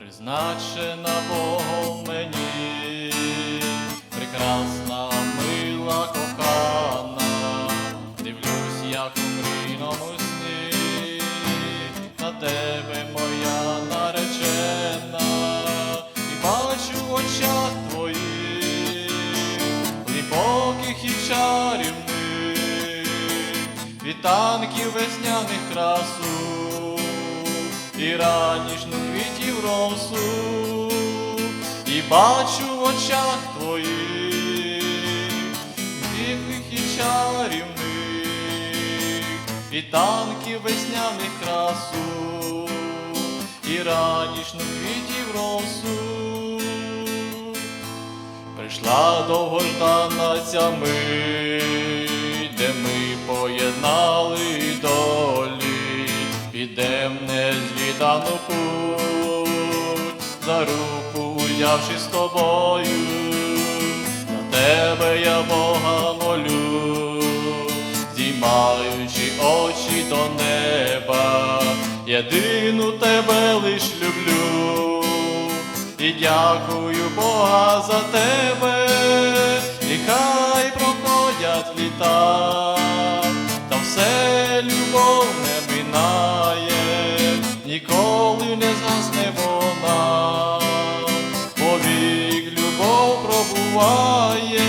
призначена Богом мені, прекрасна, мила, кохана, дивлюсь, як у мрійному сні, на тебе моя наречена, і бачу в очах твоїх, глибоких і чарівних, вітанків весняних красу, і ранішну росу, і бачу в очах твоїх, дивних і чарівних, вітанків весняних красу, і ранішну квітів росу. Прийшла довгождана ця мить, де ми поєднали долі, підем незвідану путь, за руку узявши з тобою, на тебе я Бога молю, здіймаючи очі до неба, єдину тебе лиш люблю і дякую Бога за тебе, і хай проходять літа, та все любов не минає, ніколи не згасне вона, повік любов пробуває,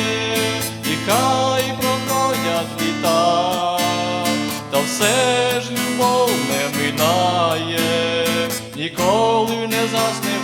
і хай проходять літа, та все ж любов не минає, ніколи не засне